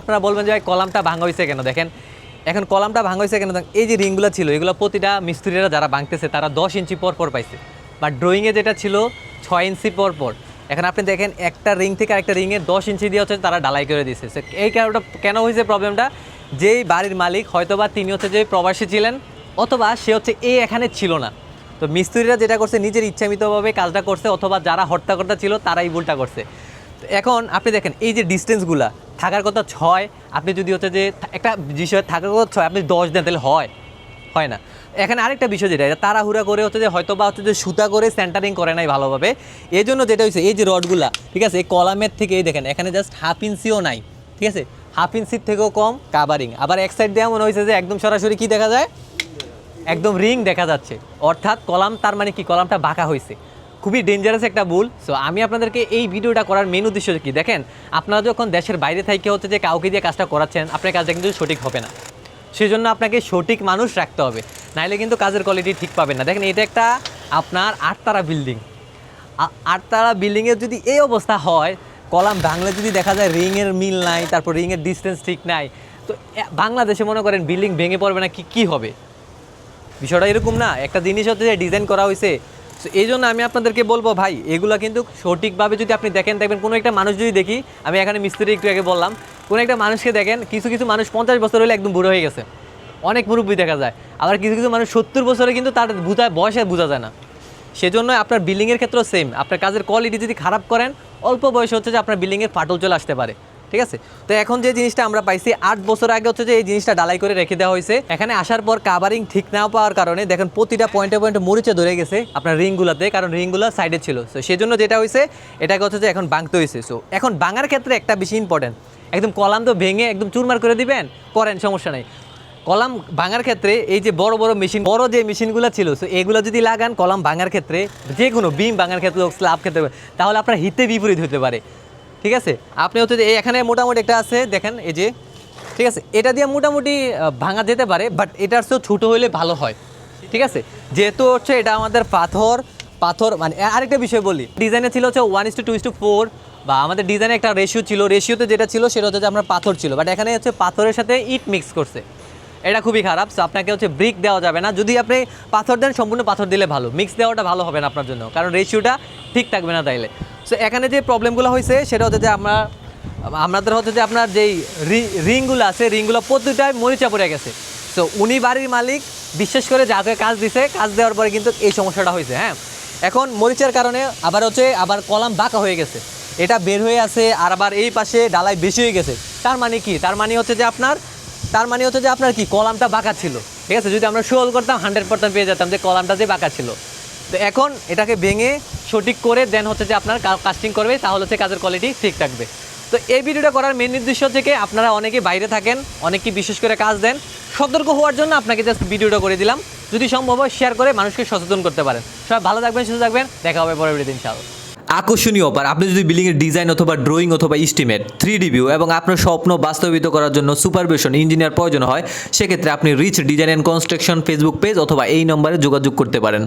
আপনারা বলবেন যে ভাই কলামটা ভাঙা হয়েছে কেন? দেখেন এখন কলামটা ভাঙা হয়েছে কেন? দেখেন, এই যে রিংগুলো ছিল এগুলো প্রতিটা মিস্ত্রিরা যারা ভাঙতেছে তারা দশ ইঞ্চি পর পর পাইছে। বা ড্রয়িংয়ে যেটা ছিল ছয় ইঞ্চি পর পর। এখন আপনি দেখেন একটা রিং থেকে আরেকটা রিংয়ে দশ ইঞ্চি দিয়ে হচ্ছে তারা ডালাই করে So, এই কারণটা কেন হয়েছে প্রবলেমটা যেই বাড়ির মালিক হয়তোবা তিনি হচ্ছে যে প্রবাসী ছিলেন অথবা সে হচ্ছে এ এখানে ছিল না। তো মিস্ত্রিরা যেটা করছে নিজের ইচ্ছামিতভাবে কাজটা করছে অথবা যারা হর্তাকর্তা ছিল তারাই ভুলটা করছে। এখন আপনি দেখেন এই যে ডিস্টেন্সগুলা থাকার কথা ছয়, আপনি যদি হচ্ছে যে একটা বিষয় থাকার কথা ছয়, আপনি দশ দেন, তাহলে হয়। হয় না। এখানে আরেকটা বিষয় যেটা তাড়াহুড়া করে হচ্ছে যে হয়তো বা হচ্ছে যে সুতা করে সেন্টারিং করে নাই ভালোভাবে। এই জন্য যেটা হয়েছে এই যে রডগুলা, ঠিক আছে, এই কলামের থেকে এই দেখেন, এখানে জাস্ট হাফ ইঞ্চিও নাই, ঠিক আছে? হাফ ইঞ্চির থেকেও কম কাভারিং আবার এক সাইড দিয়ে মনে হয়েছে যে একদম সরাসরি কি দেখা যায়? একদম রিং দেখা যাচ্ছে। অর্থাৎ কলাম, তার মানে কি? কলামটা বাঁকা হয়েছে খুবই ডেঞ্জারাস একটা ভুল। সো আমি আপনাদেরকে এই ভিডিওটা করার মেন উদ্দেশ্য কি? দেখেন, আপনারা যখন দেশের বাইরে থেকে হচ্ছে যে কাউকে দিয়ে কাজটা করাচ্ছেন, আপনার কাজটা কিন্তু সঠিক হবে না। সেই জন্য আপনাকে সঠিক মানুষ রাখতে হবে। নাইলে কিন্তু কাজের কোয়ালিটি ঠিক পাবেন না। দেখেন, এটা একটা আপনার আটতারা বিল্ডিং আটতারা বিল্ডিংয়ের যদি এই অবস্থা হয়, কলাম ভাঙলে যদি দেখা যায় রিংয়ের মিল নাই, তারপর রিংয়ের ডিস্টেন্স ঠিক নাই, তো বাংলাদেশে মনে করেন বিল্ডিং ভেঙে পড়বে না, কি, কী হবে? বিষয়টা এরকম না। একটা জিনিস হচ্ছে যে ডিজাইন করা হয়েছে তো এই জন্য আমি আপনাদেরকে বলব, ভাই, এগুলো কিন্তু সঠিকভাবে যদি আপনি দেখেন, দেখবেন কোনো একটা মানুষ যদি দেখি, আমি এখানে মিস্ত্রি একটু আগে বললাম, কোনো একটা মানুষকে দেখেন, কিছু কিছু মানুষ পঞ্চাশ বছর হলে একদম বুড়ো হয়ে গেছে। অনেক মুরব্বী দেখা যায়। আবার কিছু কিছু মানুষ সত্তর বছরে কিন্তু তার বুঝা, বয়সে বোঝা যায় না। সেজন্য আপনার বিল্ডিংয়ের ক্ষেত্রেও সেম আপনার কাজের কোয়ালিটি যদি খারাপ করেন, অল্প বয়সে হচ্ছে যে আপনার বিল্ডিংয়ের ফাটল চলে আসতে পারে। ঠিক আছে? তো এখন যে জিনিসটা আমরা পাইছি, আট বছর আগে হচ্ছে যে এই জিনিসটা ডালাই করে রেখে দেওয়া হয়েছে। এখানে আসার পর কাভারিং ঠিক না পাওয়ার কারণে দেখেন প্রতিটা পয়েন্টে পয়েন্টে মরিচে ধরে গেছে আপনার রিংগুলোতে, কারণ রিংগুলো সাইডে ছিল। তো সেই জন্য যেটা হয়েছে, এটাকে হচ্ছে যে এখন বাংতে হয়েছে। সো এখন বাঙার ক্ষেত্রে একটা বেশি ইম্পর্টেন্ট একদম কলাম তো ভেঙে একদম চুরমার করে দিবেন, করেন, সমস্যা নেই। কলাম ভাঙার ক্ষেত্রে এই যে বড় বড় মেশিন বড় যে মেশিনগুলো ছিল সো এগুলো যদি লাগান, কলাম ভাঙার ক্ষেত্রে যে কোনো বিম ভাঙার ক্ষেত্রে হোক ক্ষেত্রে তাহলে আপনার হিতে বিপরীত হতে পারে। ঠিক আছে? আপনি হচ্ছে যে এখানে মোটামুটি একটা আছে, দেখেন এই যে, ঠিক আছে? এটা দিয়ে মোটামুটি ভাঙা যেতে পারে বাট এটার চেয়েও ছোটো হলে ভালো হয়। ঠিক আছে? যেহেতু হচ্ছে এটা আমাদের পাথর পাথর মানে আরেকটা বিষয় বলি। ডিজাইনে ছিল হচ্ছে one is to two is to four বা আমাদের ডিজাইনে একটা রেশিও ছিল। রেশিওতে যেটা ছিল, সেটা হচ্ছে যে আপনার পাথর ছিল। বাট এখানে হচ্ছে পাথরের সাথে ইট মিক্স করছে। এটা খুবই খারাপ। সো আপনাকে হচ্ছে ব্রিক দেওয়া যাবে না। যদি আপনি পাথর দেন, সম্পূর্ণ পাথর দিলে ভালো। মিক্স দেওয়াটা ভালো হবে না আপনার জন্য। কারণ রেশিওটা ঠিক থাকবে না তাইলে। সো এখানে যে প্রবলেমগুলো হয়েছে সেটা হচ্ছে যে আমরা, আমাদের হচ্ছে যে আপনার যেই রিংগুলো আছে, রিংগুলো প্রতিটাই মরিচা পড়ে গেছে। সো উনি বাড়ির মালিক, বিশেষ করে যাকে কাজ দিছে, কাজ দেওয়ার পরে কিন্তু এই সমস্যাটা হয়েছে হ্যাঁ? এখন মরিচের কারণে আবার হচ্ছে, আবার কলাম বাঁকা হয়ে গেছে। এটা বের হয়ে আছে, আর আবার এই পাশে ডালাই বেশি হয়ে গেছে। তার মানে কি? তার মানে হচ্ছে যে আপনার, তার মানে হচ্ছে যে আপনার কি? কলামটা বাঁকা ছিল। ঠিক আছে? যদি আমরা শোল করতাম হান্ড্রেড পার্সেন্ট পেয়ে যেতাম যে কলামটা যে বাঁকা ছিল। তো এখন এটাকে ভেঙে সঠিক করে দেন হচ্ছে যে আপনার কাস্টিং করবে, তাহলে হচ্ছে কাজের কোয়ালিটি ঠিক থাকবে। তো এই ভিডিওটা করার মেন উদ্দেশ্য থেকে আপনারা অনেকে বাইরে থাকেন, অনেকে বিশেষ করে কাজ দেন, সতর্ক হওয়ার জন্য আপনাকে জাস্ট ভিডিওটা করে দিলাম। যদি সম্ভব হয় শেয়ার করে মানুষকে সচেতন করতে পারেন। সবাই ভালো থাকবেন, সুস্থ থাকবেন, দেখা হবে পরের দিন ইনশাআল্লাহ। আকর্ষণীয় অফার আপনি যদি বিল্ডিংয়ের ডিজাইন অথবা ড্রয়িং অথবা ইস্টিমেট থ্রি ভিউ এবং আপনার স্বপ্ন বাস্তবিত করার জন্য সুপারভিশন ইঞ্জিনিয়ার প্রয়োজন হয়, সেক্ষেত্রে আপনি Rich Design and Construction Facebook page অথবা এই নম্বরে যোগাযোগ করতে পারেন।